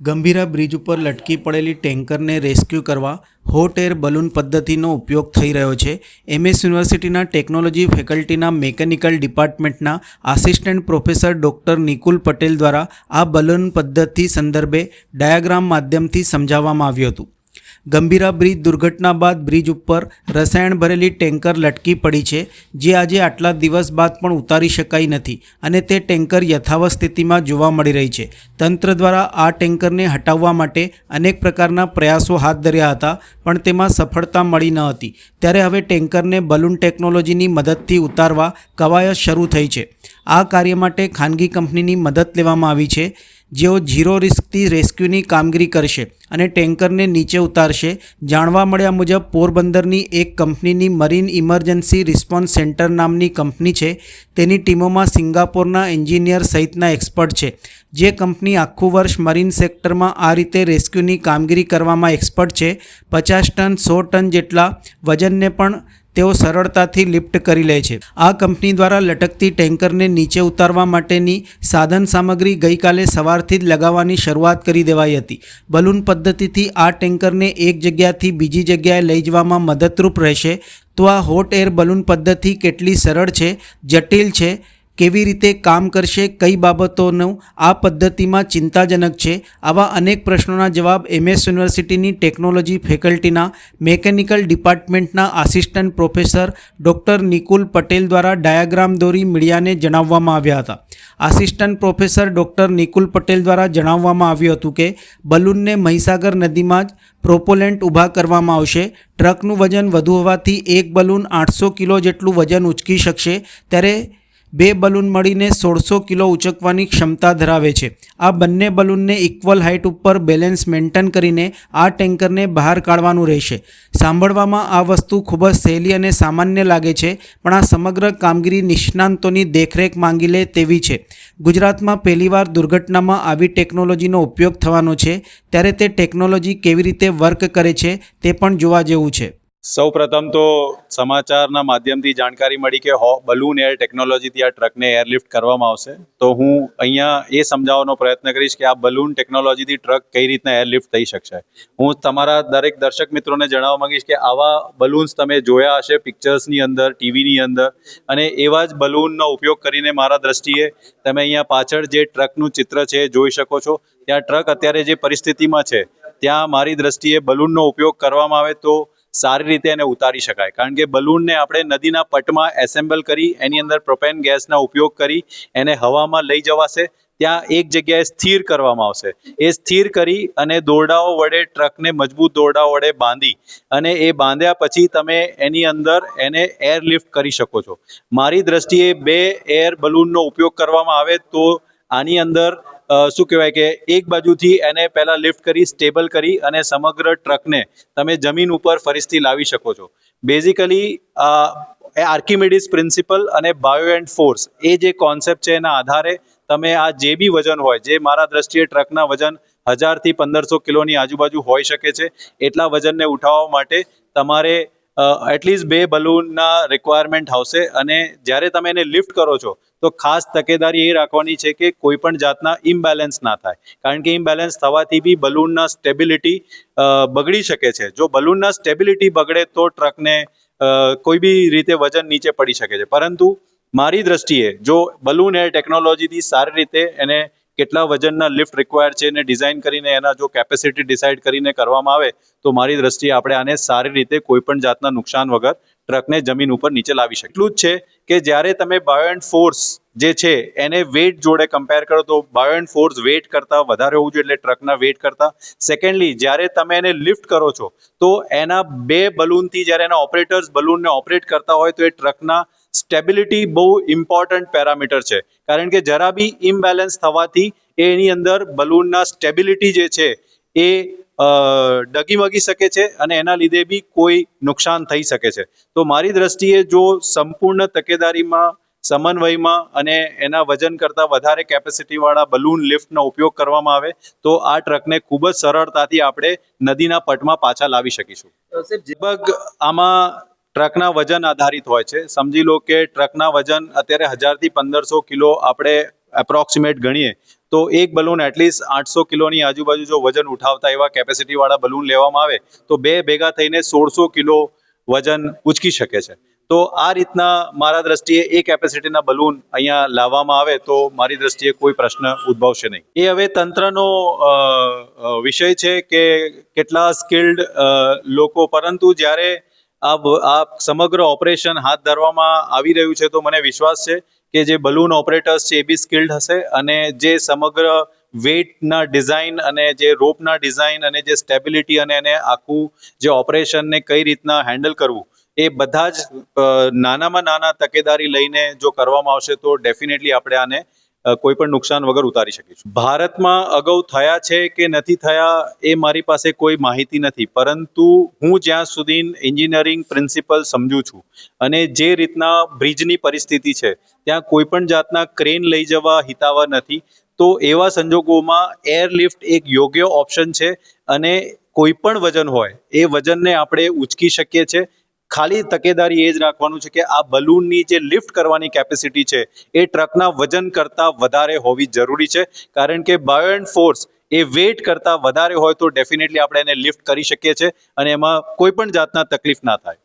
Gambhira bridge ઉપર લટકી પડેલી ટેન્કરને રેસ્ક્યુ કરવા હોટ એર બલૂન પદ્ધતિનો ઉપયોગ થઈ રહ્યો છે. એમએસ યુનિવર્સિટીના ટેકનોલોજી ફેકલ્ટીના mechanical ડિપાર્ટમેન્ટના assistant professor doctor Nikul Patel દ્વારા આ બલૂન પદ્ધતિ સંદર્ભે ડાયાગ્રામ માધ્યમથી સમજાવવામાં આવ્યું હતું. ગંભીરા બ્રિજ દુર્ઘટના બાદ બ્રિજ ઉપર રસાયણ ભરેલી ટેન્કર લટકી પડી છે, જે આજે આટલા દિવસ બાદ પણ ઉતારી શકાઈ નથી અને તે ટેન્કર યથાવત સ્થિતિમાં જોવા મળી રહી છે. તંત્ર દ્વારા આ ટેન્કરને હટાવવા માટે અનેક પ્રકારના પ્રયાસો હાથ ધર્યા હતા, પણ તેમાં સફળતા મળી ન હતી. ત્યારે હવે ટેન્કરને બલૂન ટેકનોલોજીની મદદથી ઉતારવા કવાયત શરૂ થઈ છે. આ કાર્ય માટે ખાનગી કંપનીની મદદ લેવામાં આવી છે. જેઓ ઝીરો રિસ્કથી રેસ્ક્યુની કામગીરી કરશે અને ટેન્કરને નીચે ઉતારશે. જાણવા મળ્યા મુજબ, પોરબંદરની એક કંપનીની મરીન ઇમરજન્સી રિસ્પોન્સ સેન્ટર નામની કંપની છે. તેની ટીમોમાં સિંગાપોરના એન્જિનિયર સહિતના એક્સપર્ટ છે. જે કંપની આખું વર્ષ મરીન સેક્ટરમાં આ રીતે રેસ્ક્યુની કામગીરી કરવામાં એક્સપર્ટ છે. પચાસ ટન, સો ટન જેટલા વજનને પણ તેઓ સરળતાથી લિફ્ટ કરી લે છે. આ કંપની દ્વારા લટકતી ટેન્કરને નીચે ઉતારવા માટેની સાધન સામગ્રી ગઈકાલે સવારથી જ લગાવવાની શરૂઆત કરી દેવાઈ હતી. બલૂન પદ્ધતિથી આ ટેન્કરને એક જગ્યાથી બીજી જગ્યાએ લઈ જવામાં મદદરૂપ રહેશે. તો આ હોટ એર બલૂન પદ્ધતિ કેટલી સરળ છે, જટિલ છે કેવી રીતે કામ કરશે, કઈ બાબતોનું, આ પદ્ધતિમાં ચિંતાજનક છે. આવા અનેક પ્રશ્નોના જવાબ એમએસ યુનિવર્સિટીની ટેકનોલોજી ફેકલ્ટીના, mechanical ડિપાર્ટમેન્ટના assistant professor doctor Nikul Patel દ્વારા ડાયાગ્રામ દોરી મીડિયાને જણાવવામાં આવ્યા હતા. Assistant professor doctor Nikul Patel દ્વારા જણાવવામાં આવ્યું હતું કે, બલૂનને મહીસાગર નદીમાં જ પ્રોપોલેન્ટ ઊભા કરવામાં આવશે. ટ્રકનું વજન વધુ હોવાથી એક બલૂન આઠસો કિલો જેટલું વજન ઉચકી શકશે. ત્યારે બે બલૂન મળીને સોળસો કિલો ઉચકવાની ક્ષમતા ધરાવે છે. આ બંને બલૂનને ઇક્વલ હાઇટ ઉપર બેલેન્સ મેન્ટેન કરીને આ ટેન્કરને બહાર કાઢવાનું રહેશે. સાંભળવામાં આ વસ્તુ ખૂબ જ સહેલી અને સામાન્ય લાગે છે, પણ આ સમગ્ર કામગીરી નિષ્ણાંતોની દેખરેખ માંગી લે તેવી છે. ગુજરાતમાં પહેલીવાર દુર્ઘટનામાં આવી ટેકનોલોજીનો ઉપયોગ થવાનો છે, ત્યારે તે ટેકનોલોજી કેવી રીતે વર્ક કરે છે તે પણ જોવા જેવું છે. સૌ પ્રથમ તો સમાચારના માધ્યમથી જાણકારી મળી કે હો બલૂન એર ટેકનોલોજીથી આ ટ્રકને એરલિફ્ટ કરવામાં આવશે. તો હું અહીંયા એ સમજાવવાનો પ્રયત્ન કરીશ કે આ બલૂન ટેકનોલોજીથી ટ્રક કઈ રીતના એરલિફ્ટ થઈ શકશે. હું તમારા દરેક દર્શક મિત્રોને જણાવવા માંગીશ કે આવા બલૂન્સ તમે જોયા હશે પિક્ચર્સની અંદર ટીવીની અંદર. અને એવા જ બલૂનનો ઉપયોગ કરીને મારા દ્રષ્ટિએ તમે અહીંયા પાછળ જે ટ્રકનું ચિત્ર છે જોઈ શકો છો. ત્યાં ટ્રક અત્યારે જે પરિસ્થિતિમાં છે, ત્યાં મારી દ્રષ્ટિએ બલૂનનો ઉપયોગ કરવામાં આવે તો સારી રીતે એને ઉતારી શકાય. કારણ કે બલૂનને આપણે નદીના પટમાં એસેમ્બલ કરી, એની અંદર પ્રોપેન ગેસના ઉપયોગ કરી, એને હવામાં લઈ જવાશે. ત્યાં એક જગ્યાએ સ્થિર કરવામાં આવશે. એ સ્થિર કરી અને દોરડાઓ વડે ટ્રકને મજબૂત દોરડાઓ વડે બાંધી અને એ બાંધ્યા પછી તમે એની અંદર એને એરલિફ્ટ કરી શકો છો. મારી દ્રષ્ટિએ બે એર બલૂનનો ઉપયોગ કરવામાં આવે તો આની અંદર શું કહેવાય કે એક બાજુથી એને પહેલા લિફ્ટ કરી સ્ટેબલ કરી અને સમગ્ર ટ્રકને તમે જમીન ઉપર ફરીથી લાવી શકો છો. બેઝિકલી આર્કિમેડિસ પ્રિન્સિપલ અને બાયો એન્ડ ફોર્સ એ જે કોન્સેપ્ટ છે એના આધારે તમે આ જે બી વજન હોય, જે મારા દ્રષ્ટિએ ટ્રકના વજન હજારથી પંદરસો કિલોની આજુબાજુ હોઈ શકે છે, એટલા વજનને ઉઠાવવા માટે તમારે એટલીસ્ટ બે બલૂનના રિક્વાયરમેન્ટ આવશે અને જ્યારે તમે એને લિફ્ટ કરો છો, તો ખાસ તકેદારી એ રાખવાની છે કે કોઈ પણ જાતના ઇમ્બેલેન્સ ના થાય. કારણ કે ઇમ્બેલેન્સ થવાથી બી બલૂનના સ્ટેબિલિટી બગડી શકે છે. જો બલૂનના સ્ટેબિલિટી બગડે તો ટ્રકને કોઈ બી રીતે વજન નીચે પડી શકે છે. પરંતુ મારી દ્રષ્ટિએ જો બલૂન એર ટેકનોલોજીથી સારી રીતે એને કેટલા વજનના લિફ્ટ રિક્વાયર છે એને ડિઝાઇન કરીને એના જો કેપેસિટી ડિસાઇડ કરીને કરવામાં આવે, તો મારી દ્રષ્ટિએ આપણે આને સારી રીતે કોઈ પણ જાતના નુકસાન વગર ટ્રકને જમીન ઉપર નીચે લાવી શકીએ. એટલું જ છે કે જ્યારે તમે બાયો એન્ડ ફોર્સ જે છે એને વેટ જોડે કમ્પેર કરો, તો બાયો એન્ડ ફોર્સ વેટ કરતાં વધારે હોવું જોઈએ એટલે ટ્રકના વેટ કરતાં. સેકન્ડલી જ્યારે તમે એને લિફ્ટ કરો છો, તો એના બે બલૂનથી જ્યારે એના ઓપરેટર્સ બલૂનને ઓપરેટ કરતા હોય, તો એ ટ્રકના સ્ટેબિલિટી બહુ ઇમ્પોર્ટન્ટ પેરામીટર છે. કારણ કે જરા બી ઇમ્બેલેન્સ થવાથી એની અંદર બલૂનના સ્ટેબિલિટી જે છે એ ડગીમગી શકે છે અને એના લીધે બી કોઈ નુકસાન થઈ શકે છે. તો મારી દ્રષ્ટિએ જો સંપૂર્ણ તકેદારીમાં સમન્વયમાં અને એના વજન કરતાં વધારે કેપેસિટીવાળા બલૂન લિફ્ટનો ઉપયોગ કરવામાં આવે તો આ ટ્રકને ખૂબ જ સરળતાથી આપણે નદીના પટમાં પાછા લાવી શકીશું. લગભગ આમાં ટ્રકના વજન આધારિત હોય છે. સમજી લો કે ટ્રકના વજન અત્યારે હજારથી પંદરસો કિલો આપણે એપ્રોક્સિમેટ ગણીએ, તો એક બલૂન એટલીસ્ટ આઠસો કિલોની આજુબાજુ જો વજન ઉઠાવતા એવા કેપેસિટીવાળા બલૂન લેવામાં આવે, તો બે ભેગા થઈને સોળસો કિલો વજન ઉચકી શકે છે. તો આ રીતના મારા દ્રષ્ટિએ એ કેપેસિટીના બલૂન અહીંયા લાવવામાં આવે, તો મારી દ્રષ્ટિએ કોઈ પ્રશ્ન ઉદ્ભવશે નહીં. એ હવે તંત્રનો વિષય છે કે કેટલા સ્કિલ્ડ લોકો, પરંતુ જ્યારે આ આ સમગ્ર ઓપરેશન હાથ ધરવામાં આવી રહ્યું છે તો મને વિશ્વાસ છે કે જે બલૂન ઓપરેટર્સ છે એ બી સ્કિલ્ડ હશે અને જે સમગ્ર વેટના ડિઝાઇન અને જે રોપના ડિઝાઇન અને જે સ્ટેબિલિટી અને એને આખું જે ઓપરેશનને કઈ રીતના હેન્ડલ કરવું, એ બધા જ નાનામાં નાના તકેદારી લઈને જો કરવામાં આવશે તો ડેફિનેટલી આપણે આને કોઈ પણ નુકસાન વગર ઉતારી શકીશું. ભારતમાં અગાઉ થયા છે કે નથી થયા એ મારી પાસે કોઈ માહિતી નથી. પરંતુ હું જ્યાં સુધી એન્જિનિયરિંગ પ્રિન્સિપલ સમજુ છું અને જે રીતના બ્રિજની પરિસ્થિતિ છે, ત્યાં કોઈ પણ જાતના ક્રેન લઈ જવા હિતાવહ નથી, તો એવા સંજોગોમાં એરલિફ્ટ એક યોગ્ય ઓપ્શન છે અને કોઈ પણ વજન હોય, એ વજનને આપણે ઉચકી શકીએ છીએ ખાલી તકેદારી એ જ રાખવાનું છે કે આ બલૂનની જે લિફ્ટ કરવાની કેપેસિટી છે, એ ટ્રકના વજન કરતાં વધારે હોવી જરૂરી છે. કારણ કે બાયોએન્ટ ફોર્સ એ વેટ કરતાં વધારે હોય તો ડેફિનેટલી આપણે એને લિફ્ટ કરી શકીએ છીએ અને એમાં કોઈ પણ જાતના તકલીફ ના થાય.